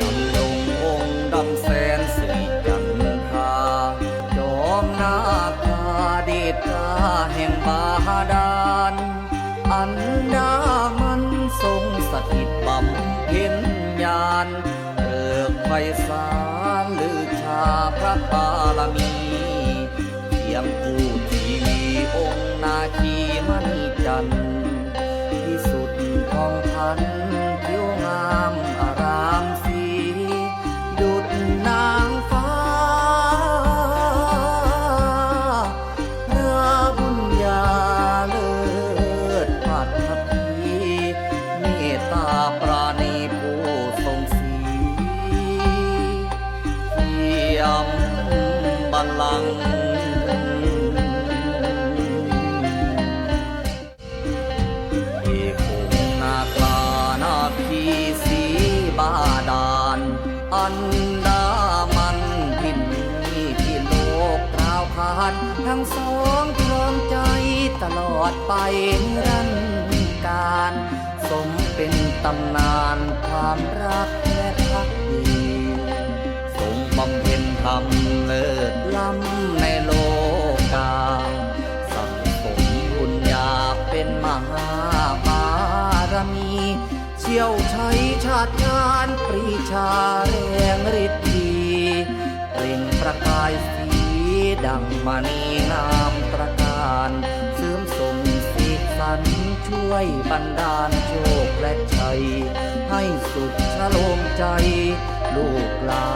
ต้องดำดงองค์ดำแสนสิริจันทราจอมนาคาเดชกาแห่งบาดาล อันดามันทรงสถิตบำเพ็ญญาณเริกไฟสารลือชาพระบารมีเพียงผู้ ลัง เอกองค์นาคานาคีสีบาดาล อันดามันทินนี้ที่โลกกล่าวขานทั้งสองพร้อมใจตลอดไปรันการ สมเป็นตำนานความรักและพักดีทรงบำเพ็ญธรรมเลิศ เป็นมหาบารมี เชี่ยวชัยชาติงานปรีชาแรงฤทธิ์ดีเปล่งประกายสีดังมณีงามตระการเสริมส่งสีสันช่วยบันดาลโชคและชัย ให้สุดชะโลมใจ ลูกหลาน